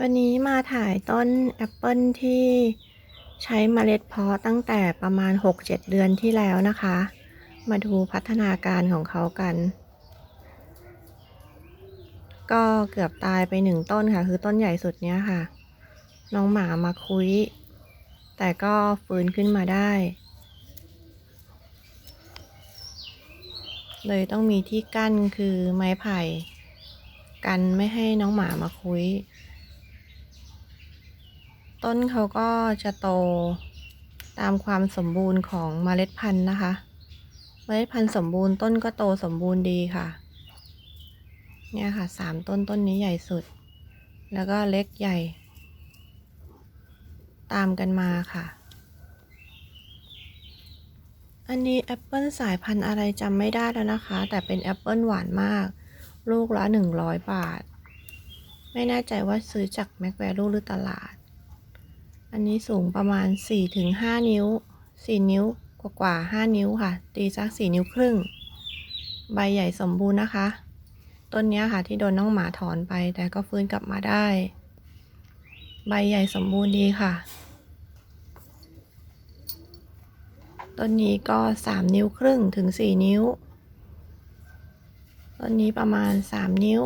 วันนี้มาถ่ายต้นแอปเปิลที่ใช้เมล็ดเพาะตั้งแต่ประมาณ 6-7 เดือนที่แล้วนะคะ มาดูพัฒนาการของเขากัน ก็เกือบตายไปหนึ่งต้นค่ะ คือต้นใหญ่สุดเนี้ยค่ะ น้องหมามาคุย แต่ก็ฟื้นขึ้นมาได้ เลยต้องมีที่กั้นคือไม้ไผ่ กันไม่ให้น้องหมามาคุย ต้นเขาก็จะโตตามความสมบูรณ์ของเมล็ดพันธุ์นะคะ เมล็ดพันธุ์สมบูรณ์ต้นก็โตสมบูรณ์ดีค่ะ เนี่ยค่ะสามต้นต้นนี้ใหญ่สุด แล้วก็เล็กใหญ่ ตามกันมาค่ะ อันนี้แอปเปิลสายพันธุ์อะไรจำไม่ได้แล้วนะคะ แต่เป็นแอปเปิลหวานมาก ลูกละ100บาท ไม่แน่ใจว่าซื้อจากแมคแวลูหรือตลาด อันนี้สูงประมาณ 4-5 นิ้ว 4 นิ้วกว่าๆ5นิ้วค่ะ ตีสัก 4 นิ้วครึ่ง ใบใหญ่สมบูรณ์นะคะ ต้นนี้ค่ะที่โดนน้องหมาถอนไปแต่ก็ฟื้นกลับมาได้ ใบใหญ่สมบูรณ์ดีค่ะ ต้นนี้ก็ 3 นิ้วครึ่งถึง 4 นิ้ว ต้นนี้ประมาณ 3 นิ้ว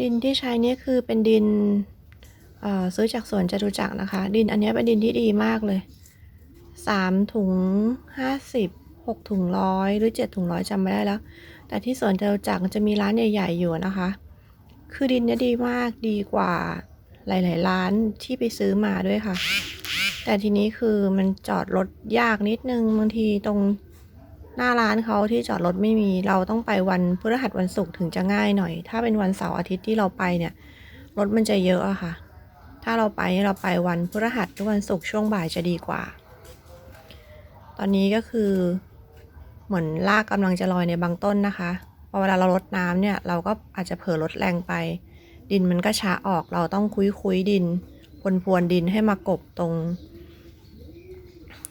ดินที่ใช้นี่คือเป็นดินซื้อจากสวนจตุจักรนะคะ ดินอันนี้เป็นดินที่ดีมากเลยสามถุงห้าสิบหกถุงร้อยหรือเจ็ดถุงร้อยจำไม่ได้แล้ว แต่ที่สวนจตุจักรจะมีร้านใหญ่ ๆ อยู่นะคะ คือดินเนี่ยดีมากดีกว่าหลาย ๆ ร้านที่ไปซื้อมาด้วยค่ะ แต่ทีนี้คือมันจอดรถยากนิดนึงบางทีตรง หน้าร้านเขาที่จอดรถไม่มีเราต้องไปวันพฤหัสวันศุกร์ถึงจะง่ายหน่อย ถ้าเป็นวันเสาร์อาทิตย์ที่เราไปเนี่ยรถมันจะเยอะอะค่ะ ถ้าเราไปเราไปวันพฤหัสหรือวันศุกร์ช่วงบ่ายจะดีกว่า ตอนนี้ก็คือเหมือนลากกำลังจะลอยในบางต้นนะคะพอเวลาเราลดน้ำเนี่ยเราก็อาจจะเผลอลดแรงไป ดินมันก็ช้าออกเราต้องคุยคุยดินพวนพวนดินให้มากบตรง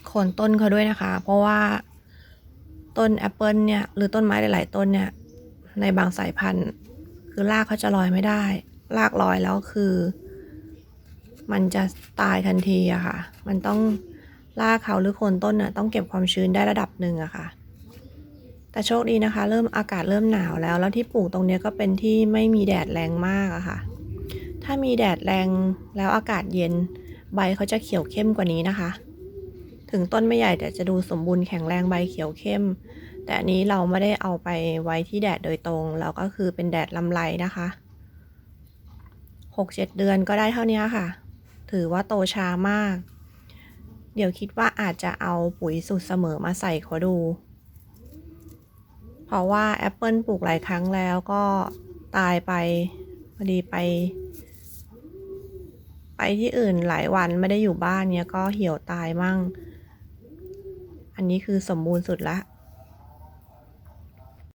โคนต้นเขาด้วยนะคะ เพราะว่า ต้นแอปเปิลเนี่ยหรือต้นไม้หลาย ๆ ต้นเนี่ยในบางสายพันธุ์ คือรากเขาจะลอยไม่ได้ รากลอยแล้วคือ มันจะตายทันทีอะค่ะ มันต้องรากเขาหรือโคนต้นน่ะต้องเก็บความชื้นได้ระดับหนึ่งอะค่ะ แต่โชคดีนะคะ เริ่มอากาศเริ่มหนาวแล้ว แล้วที่ปลูกตรงเนี้ยก็เป็นที่ไม่มีแดดแรงมากอะค่ะ ถ้ามีแดดแรงแล้วอากาศเย็นใบเขาจะเขียวเข้มกว่านี้นะคะ ถึงต้นไม่ใหญ่แต่จะดูสมบูรณ์แข็งแรงใบเขียวเข้ม แต่อันนี้เราไม่ได้เอาไปไว้ที่แดดโดยตรง เราก็คือเป็นแดดลำไรนะคะหกเจ็ดเดือนก็ได้เท่านี้ค่ะ ถือว่าโตช้ามาก เดี๋ยวคิดว่าอาจจะเอาปุ๋ยสูตรเสมอมาใส่เขาดู เพราะว่าแอปเปิลปลูกหลายครั้งแล้วก็ตายไปพอดีไป ไปที่อื่นหลายวันไม่ได้อยู่บ้านเนี้ยก็เหี่ยวตายมั่ง อันนี้คือสมบูรณ์สุดละ